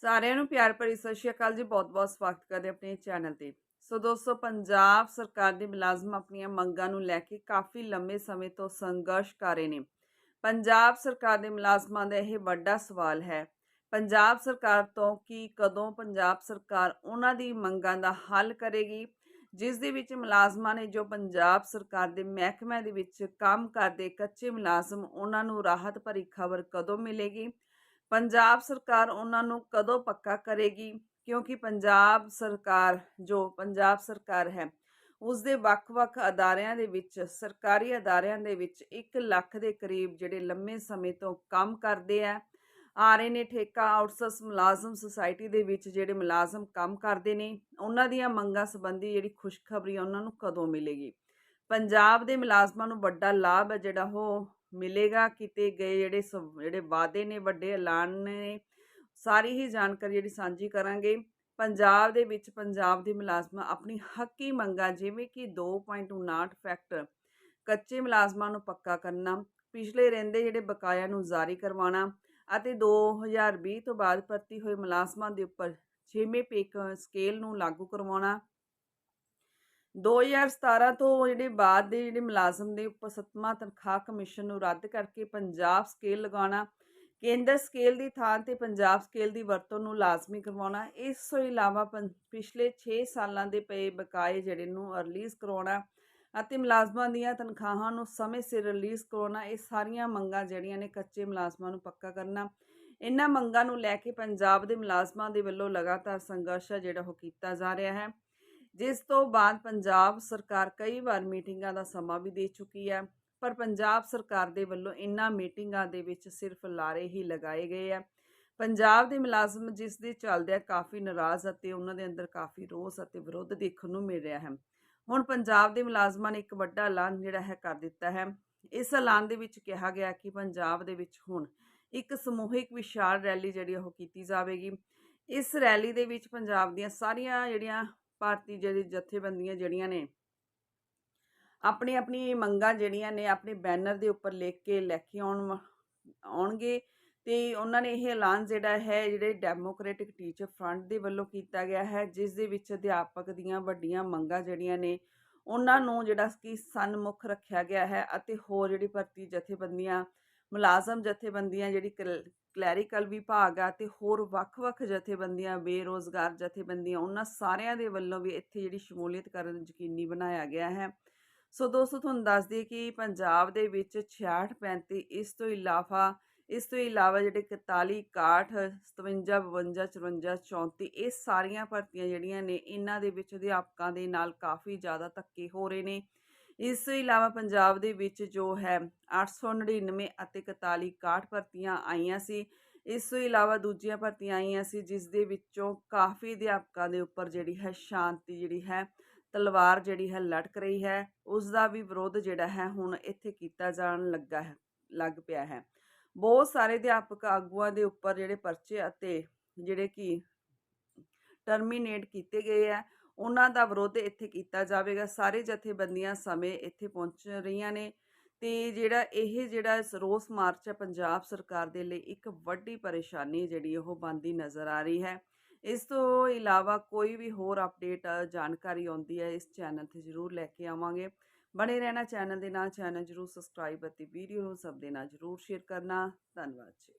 ਸਾਰਿਆਂ ਨੂੰ ਪਿਆਰ ਭਰੀ ਸਤਿ ਸ਼੍ਰੀ ਅਕਾਲ ਜੀ, ਬਹੁਤ-ਬਹੁਤ ਸਵਾਗਤ ਕਰਦੇ ਆਪਣੇ ਚੈਨਲ ਤੇ। ਸੋ ਦੋਸਤੋ, ਪੰਜਾਬ ਸਰਕਾਰ ਦੇ ਮੁਲਾਜ਼ਮ ਆਪਣੀਆਂ ਮੰਗਾਂ ਨੂੰ ਲੈ ਕੇ ਕਾਫੀ ਲੰਮੇ ਸਮੇਂ ਤੋਂ ਸੰਘਰਸ਼ ਕਰ ਰਹੇ ਨੇ। ਪੰਜਾਬ ਸਰਕਾਰ ਦੇ ਮੁਲਾਜ਼ਮਾਂ ਦਾ ਇਹ ਵੱਡਾ ਸਵਾਲ ਹੈ। ਪੰਜਾਬ ਸਰਕਾਰ ਤੋਂ ਕਿ ਕਦੋਂ ਪੰਜਾਬ ਸਰਕਾਰ ਉਹਨਾਂ ਦੀ ਮੰਗਾਂ ਦਾ ਹੱਲ ਕਰੇਗੀ? ਜਿਸ ਦੇ ਵਿੱਚ ਮੁਲਾਜ਼ਮਾਂ ਨੇ ਜੋ ਪੰਜਾਬ ਸਰਕਾਰ ਦੇ ਮਹਿਕਮਿਆਂ ਦੇ ਵਿੱਚ ਕੰਮ ਕਰਦੇ ਕੱਚੇ ਮੁਲਾਜ਼ਮ, ਉਹਨਾਂ ਨੂੰ ਰਾਹਤ ਭਰੀ ਖਬਰ ਕਦੋਂ ਮਿਲੇਗੀ? ਪੰਜਾਬ ਸਰਕਾਰ ਉਹਨਾਂ ਨੂੰ ਕਦੋਂ ਪੱਕਾ ਕਰੇਗੀ? ਕਿਉਂਕਿ ਪੰਜਾਬ ਸਰਕਾਰ, ਜੋ ਪੰਜਾਬ ਸਰਕਾਰ ਹੈ ਉਸ ਦੇ ਵੱਖ-ਵੱਖ ਅਦਾਰਿਆਂ ਦੇ ਵਿੱਚ, ਸਰਕਾਰੀ ਅਦਾਰਿਆਂ ਦੇ ਵਿੱਚ 1 ਲੱਖ ਦੇ ਕਰੀਬ ਜਿਹੜੇ ਲੰਮੇ ਸਮੇਂ ਤੋਂ ਕੰਮ ਕਰਦੇ ਆ ਆ ਰਹੇ ਨੇ ਠੇਕਾ ਆਊਟਸੋਰਸ ਮੁਲਾਜ਼ਮ ਸੁਸਾਇਟੀ ਦੇ ਵਿੱਚ ਜਿਹੜੇ ਮੁਲਾਜ਼ਮ ਕੰਮ ਕਰਦੇ ਨੇ, ਉਹਨਾਂ ਦੀਆਂ ਮੰਗਾਂ ਸੰਬੰਧੀ ਜਿਹੜੀ ਖੁਸ਼ਖਬਰੀ ਉਹਨਾਂ ਨੂੰ ਕਦੋਂ ਮਿਲੇਗੀ? ਪੰਜਾਬ ਦੇ ਮੁਲਾਜ਼ਮਾਂ ਨੂੰ ਵੱਡਾ ਲਾਭ ਹੈ ਜਿਹੜਾ ਉਹ ਮਿਲੇਗਾ ਕੀਤੇ ਗਏ ਜਿਹੜੇ ਸਵ- ਜਿਹੜੇ ਵਾਅਦੇ ਨੇ ਵੱਡੇ, ਐਲਾਨ ਨੇ, ਸਾਰੀ ਹੀ ਜਾਣਕਾਰੀ ਜਿਹੜੀ ਸਾਂਝੀ ਕਰਾਂਗੇ। ਪੰਜਾਬ ਦੇ ਵਿੱਚ ਪੰਜਾਬ ਦੇ ਮੁਲਾਜ਼ਮਾਂ ਆਪਣੀ ਹੱਕੀ ਮੰਗਾਂ, ਜਿਵੇਂ ਕਿ 2.59 ਫੈਕਟਰ ਕੱਚੇ ਮੁਲਾਜ਼ਮਾਂ ਨੂੰ ਪੱਕਾ ਕਰਨਾ, ਪਿਛਲੇ ਰਹਿੰਦੇ ਜਿਹੜੇ ਬਕਾਇਆ ਨੂੰ ਜਾਰੀ ਕਰਵਾਉਣਾ ਅਤੇ 2020 ਤੋਂ ਬਾਅਦ ਭਰਤੀ ਹੋਏ ਮੁਲਾਜ਼ਮਾਂ ਦੇ ਉੱਪਰ ਛੇਵੇਂ ਪੇ ਸਕੇਲ ਨੂੰ ਲਾਗੂ ਕਰਵਾਉਣਾ। 2017 ਤੋਂ ਜਿਹੜੇ ਬਾਅਦ ਦੇ ਜਿਹੜੇ ਮੁਲਾਜ਼ਮ ਦੇ ਉੱਪਰ ਸੱਤਵਾਂ ਤਨਖਾਹ ਕਮਿਸ਼ਨ ਨੂੰ ਰੱਦ ਕਰਕੇ ਪੰਜਾਬ ਸਕੇਲ ਲਗਾਉਣਾ, ਕੇਂਦਰ ਸਕੇਲ ਦੀ ਥਾਂ ਤੇ ਪੰਜਾਬ ਸਕੇਲ ਦੀ ਵਰਤੋਂ ਨੂੰ ਲਾਜ਼ਮੀ ਕਰਵਾਉਣਾ, ਇਸ ਤੋਂ ਇਲਾਵਾ ਪੰ- ਪਿਛਲੇ 6 ਸਾਲਾਂ ਦੇ ਪਏ ਬਕਾਏ ਜਿਹੜੇ ਨੂੰ ਰਿਲੀਜ਼ ਕਰਵਾਉਣਾ ਅਤੇ ਮੁਲਾਜ਼ਮਾਂ ਦੀਆਂ ਤਨਖਾਹਾਂ ਨੂੰ ਸਮੇਂ ਸਿਰ ਰਿਲੀਜ਼ ਕਰਵਾਉਣਾ, ਇਹ ਸਾਰੀਆਂ ਮੰਗਾਂ ਜਿਹੜੀਆਂ ਨੇ ਕੱਚੇ ਮੁਲਾਜ਼ਮਾਂ ਨੂੰ ਪੱਕਾ ਕਰਨਾ। ਇਹਨਾਂ ਮੰਗਾਂ ਨੂੰ ਲੈ ਕੇ ਪੰਜਾਬ ਦੇ ਮੁਲਾਜ਼ਮਾਂ ਦੇ ਵੱਲੋਂ ਲਗਾਤਾਰ ਸੰਘਰਸ਼ ਹੈ ਜਿਹੜਾ ਉਹ ਕੀਤਾ ਜਾ ਰਿਹਾ ਹੈ। ਜਿਸ ਤੋਂ ਬਾਅਦ ਪੰਜਾਬ ਸਰਕਾਰ ਕਈ ਵਾਰ ਮੀਟਿੰਗਾਂ ਦਾ ਸਮਾਂ ਵੀ ਦੇ ਚੁੱਕੀ ਹੈ, ਪਰ ਪੰਜਾਬ ਸਰਕਾਰ ਦੇ ਵੱਲੋਂ ਇਨ੍ਹਾਂ ਮੀਟਿੰਗਾਂ ਦੇ ਵਿੱਚ ਸਿਰਫ ਲਾਰੇ ਹੀ ਲਗਾਏ ਗਏ ਆ ਪੰਜਾਬ ਦੇ ਮੁਲਾਜ਼ਮ ਜਿਸ ਦੇ ਚੱਲਦਿਆਂ ਕਾਫੀ ਨਾਰਾਜ਼ ਅਤੇ ਉਹਨਾਂ ਦੇ ਅੰਦਰ ਕਾਫੀ ਰੋਸ ਅਤੇ ਵਿਰੋਧ ਦੇਖਣ ਨੂੰ ਮਿਲ ਰਿਹਾ ਹੈ। ਹੁਣ ਪੰਜਾਬ ਦੇ ਮੁਲਾਜ਼ਮਾਂ ਨੇ ਇੱਕ ਵੱਡਾ ਐਲਾਨ ਜਿਹੜਾ ਹੈ ਕਰ ਦਿੱਤਾ ਹੈ। ਇਸ ਐਲਾਨ ਦੇ ਵਿੱਚ ਕਿਹਾ ਗਿਆ ਕਿ ਪੰਜਾਬ ਦੇ ਵਿੱਚ ਹੁਣ ਇੱਕ ਸਮੂਹਿਕ ਵਿਸ਼ਾਲ ਰੈਲੀ ਜਿਹੜੀ ਉਹ ਕੀਤੀ ਜਾਵੇਗੀ। ਇਸ ਰੈਲੀ ਦੇ ਵਿੱਚ ਪੰਜਾਬ ਦੀਆਂ ਸਾਰੀਆਂ ਜਿਹੜੀਆਂ ਭਾਰਤੀ ਜਿਹੜੀ ਜਥੇਬੰਦੀਆਂ ਜਿਹੜੀਆਂ ਨੇ ਆਪਣੀ ਆਪਣੀ ਮੰਗਾਂ ਜਿਹੜੀਆਂ ਨੇ, ਆਪਣੇ ਬੈਨਰ ਦੇ ਉੱਪਰ ਲਿਖ ਕੇ ਲੈ ਕੇ ਆਉਣ ਆਉਣਗੇ ਤੇ ਉਹਨਾਂ ਨੇ ਇਹ ਐਲਾਨ ਜਿਹੜਾ ਹੈ, ਜਿਹੜੇ ਡੈਮੋਕ੍ਰੈਟਿਕ ਟੀਚਰ ਫਰੰਟ ਦੇ ਵੱਲੋਂ ਕੀਤਾ ਗਿਆ ਹੈ, ਜਿਸ ਦੇ ਵਿੱਚ ਅਧਿਆਪਕ ਦੀਆਂ ਵੱਡੀਆਂ ਮੰਗਾਂ ਜਿਹੜੀਆਂ ਨੇ, ਉਹਨਾਂ ਨੂੰ ਜਿਹੜਾ ਕਿ ਸਨਮੁਖ ਰੱਖਿਆ ਗਿਆ ਹੈ ਅਤੇ ਹੋਰ ਜਿਹੜੀ ਭਰਤੀ ਜਥੇਬੰਦੀਆਂ ਮੁਲਾਜ਼ਮ ਜਥੇਬੰਦੀਆਂ ਜਿਹੜੀ ਕਲ- ਕਲੈਰੀਕਲ ਵਿਭਾਗ ਆ ਤੇ ਹੋਰ ਵੱਖ-ਵੱਖ ਜਥੇਬੰਦੀਆਂ, ਬੇਰੋਜ਼ਗਾਰ ਜਥੇਬੰਦੀਆਂ, ਉਹਨਾਂ ਸਾਰਿਆਂ ਦੇ ਵੱਲੋਂ ਵੀ ਇੱਥੇ ਜਿਹੜੀ ਸ਼ਮੂਲੀਅਤ ਕਰਨ ਯਕੀਨੀ ਬਣਾਇਆ ਗਿਆ ਹੈ। ਸੋ ਦੋਸਤੋ, ਤੁਹਾਨੂੰ ਦੱਸ ਦਈਏ ਕਿ ਪੰਜਾਬ ਦੇ ਵਿੱਚ 66 35 ਇਸ ਤੋਂ ਇਲਾਵਾ, ਇਸ ਤੋਂ ਇਲਾਵਾ ਜਿਹੜੇ 41 61 57 52 54 34 ਇਹ ਸਾਰੀਆਂ ਭਰਤੀਆਂ ਜਿਹੜੀਆਂ ਨੇ, ਇਹਨਾਂ ਦੇ ਵਿੱਚ ਅਧਿਆਪਕਾਂ ਦੇ ਨਾਲ ਕਾਫੀ ਜ਼ਿਆਦਾ ਧੱਕੇ ਹੋ ਰਹੇ ਨੇ। ਇਸ ਤੋਂ ਇਲਾਵਾ ਪੰਜਾਬ ਦੇ ਵਿੱਚ ਜੋ ਹੈ 899 ਅਤੇ 41 61 ਭਰਤੀਆਂ ਆਈਆਂ ਸੀ। ਇਸ ਤੋਂ ਇਲਾਵਾ ਦੂਜੀਆਂ ਭਰਤੀਆਂ ਆਈਆਂ ਸੀ, ਜਿਸ ਦੇ ਵਿੱਚੋਂ ਕਾਫੀ ਅਧਿਆਪਕਾਂ ਦੇ ਉੱਪਰ ਜਿਹੜੀ ਹੈ ਸ਼ਾਂਤੀ ਜਿਹੜੀ ਹੈ, ਤਲਵਾਰ ਜਿਹੜੀ ਹੈ ਲਟਕ ਰਹੀ ਹੈ, ਉਸ ਦਾ ਵੀ ਵਿਰੋਧ ਜਿਹੜਾ ਹੈ ਹੁਣ ਇੱਥੇ ਕੀਤਾ ਜਾਣ ਲੱਗਾ ਹੈ, ਲੱਗ ਪਿਆ ਹੈ। ਬਹੁਤ ਸਾਰੇ ਅਧਿਆਪਕ ਆਗੂਆਂ ਦੇ ਉੱਪਰ ਜਿਹੜੇ ਪਰਚੇ ਅਤੇ ਜਿਹੜੇ ਕਿ ਟਰਮੀਨੇਟ ਕੀਤੇ ਗਏ ਆ ਉਹਨਾਂ ਦਾ ਵਿਰੋਧ ਇੱਥੇ ਕੀਤਾ ਜਾਵੇਗਾ। ਸਾਰੇ ਜਥੇਬੰਦੀਆਂ ਸਮੇਂ ਇੱਥੇ ਪਹੁੰਚ ਰਹੀਆਂ ਨੇ ਤੇ ਜਿਹੜਾ ਇਹ ਜਿਹੜਾ ਰੋਸ ਮਾਰਚ ਹੈ ਪੰਜਾਬ ਸਰਕਾਰ ਦੇ ਲਈ ਇੱਕ ਵੱਡੀ ਪਰੇਸ਼ਾਨੀ ਜਿਹੜੀ ਉਹ ਬਣਦੀ ਨਜ਼ਰ ਆ ਰਹੀ ਹੈ। ਇਸ ਤੋਂ ਇਲਾਵਾ ਕੋਈ ਵੀ ਹੋਰ ਅਪਡੇਟ ਜਾਣਕਾਰੀ ਆਉਂਦੀ ਹੈ ਇਸ ਚੈਨਲ ਤੇ ਜ਼ਰੂਰ ਲੈ ਕੇ ਆਵਾਂਗੇ। ਬਣੇ ਰਹਿਣਾ ਚੈਨਲ ਦੇ ਨਾਲ, ਚੈਨਲ ਜ਼ਰੂਰ ਸਬਸਕ੍ਰਾਈਬ ਅਤੇ ਵੀਡੀਓ ਨੂੰ ਸਭ ਦੇ ਨਾਲ ਜ਼ਰੂਰ ਸ਼ੇਅਰ ਕਰਨਾ। ਧੰਨਵਾਦ ਜੀ।